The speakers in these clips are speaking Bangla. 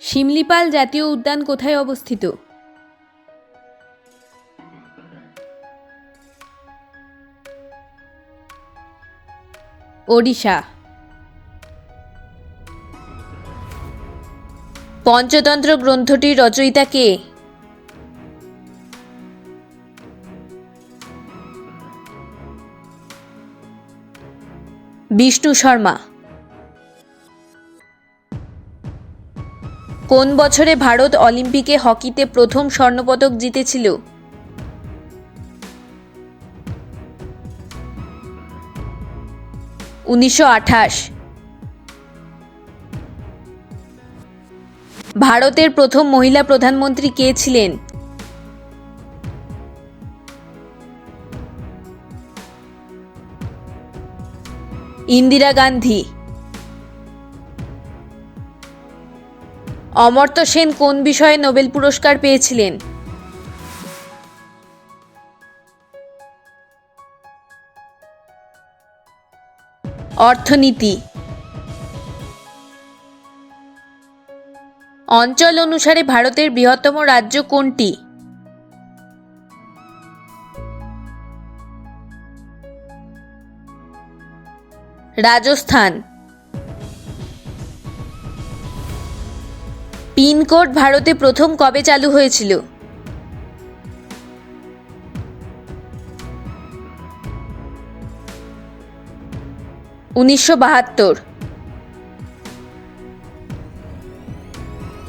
শিমলিপাল জাতীয় উদ্যান কোথায় অবস্থিত? ওড়িশা। পঞ্চতন্ত্র গ্রন্থটির রচয়িতা কে? বিষ্ণু শর্মা। কোন বছরে ভারত অলিম্পিকে হকিতে প্রথম স্বর্ণপদক জিতেছিল? উনিশশো আঠাশ। ভারতের প্রথম মহিলা প্রধানমন্ত্রী কে ছিলেন? ইন্দিরা গান্ধী। অমর্ত্য সেন কোন বিষয়ে নোবেল পুরস্কার পেয়েছিলেন? অর্থনীতি। অঞ্চল অনুসারে ভারতের বৃহত্তম রাজ্য কোনটি? রাজস্থান। পিনকোড ভারতে প্রথম কবে চালু হয়েছিল? উনিশশো বাহাত্তর।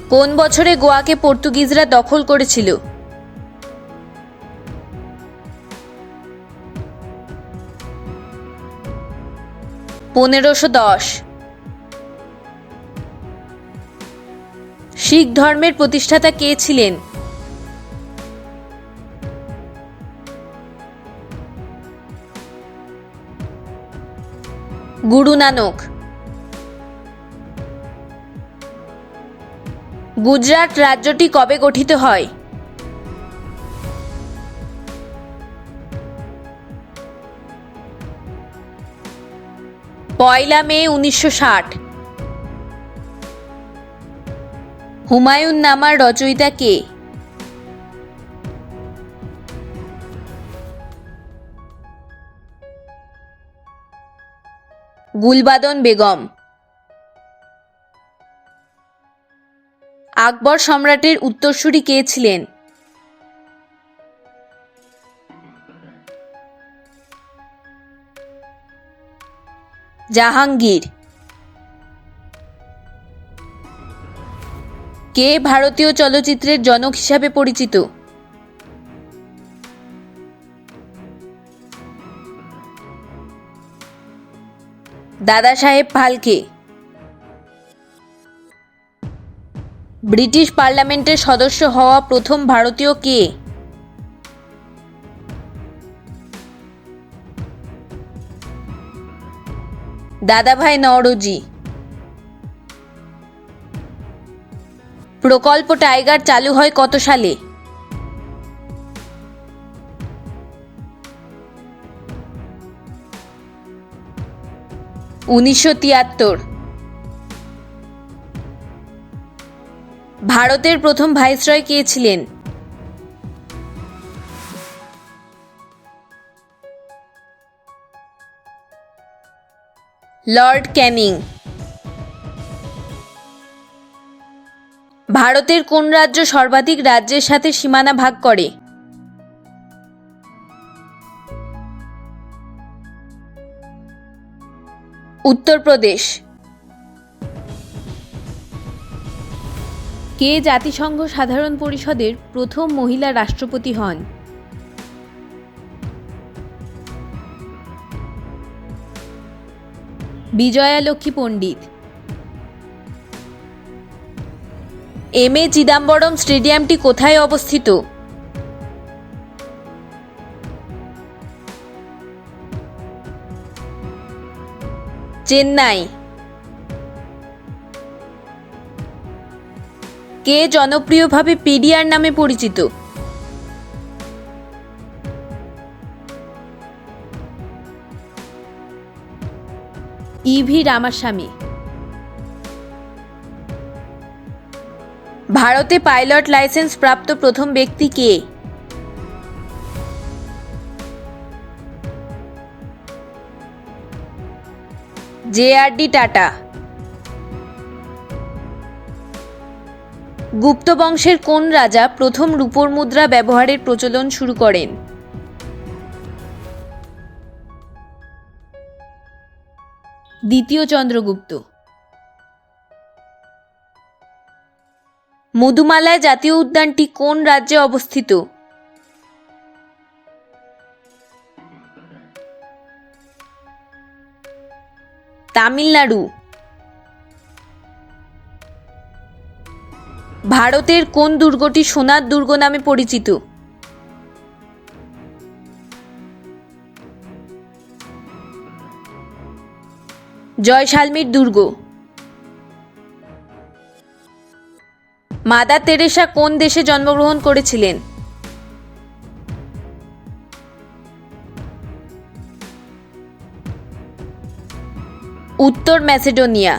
কোন বছরে গোয়াকে পর্তুগিজরা দখল করেছিল? পনেরোশো দশ। শিখ ধর্মের প্রতিষ্ঠাতা কে ছিলেন? গুরু নানক। গুজরাট রাজ্যটি কবে গঠিত হয়? পয়লা মে উনিশশো ষাট। হুমায়ুন নামার রচয়িতা কে? গুলবাদন বেগম। আকবর সম্রাটের উত্তরসূরি কে ছিলেন? জাহাঙ্গীর। কে ভারতীয় চলচ্চিত্রের জনক হিসাবে পরিচিত? দাদা সাহেব ফালকে। ব্রিটিশ পার্লামেন্টের সদস্য হওয়া প্রথম ভারতীয় কে? দাদাভাই নওরোজি। প্রকল্প টাইগার চালু হয় কত সালে? উনিশশো তিয়াত্তর। ভারতের প্রথম ভাইসরয় কে ছিলেন? Lord Canning. ভারতের কোন রাজ্য সর্বাধিক রাজ্যের সাথে সীমানা ভাগ করে? উত্তরপ্রদেশ। কে জাতিসংঘ সাধারণ পরিষদের প্রথম মহিলা রাষ্ট্রপতি হন? বিজয়া লক্ষ্মী পণ্ডিত। এম এ চিদাম্বরম স্টেডিয়ামটি কোথায় অবস্থিত? চেন্নাই। কে জনপ্রিয়ভাবে পিডিআর নামে পরিচিত? E V Ramaswamy. ভারতে পাইলট লাইসেন্স প্রাপ্ত প্রথম ব্যক্তি কে? JRD tata. গুপ্ত বংশের কোন রাজা প্রথম রূপোর মুদ্রা ব্যবহারের প্রচলন শুরু করেন? দ্বিতীয় চন্দ্রগুপ্ত। মধুমালায় জাতীয় উদ্যানটি কোন রাজ্যে অবস্থিত? তামিলনাড়ু। ভারতের কোন দুর্গটি সোনার দুর্গ নামে পরিচিত? জয়সালমীর দুর্গ। মাদার তেরেসা কোন দেশে জন্মগ্রহণ করেছিলেন? উত্তর ম্যাসেডোনিয়া।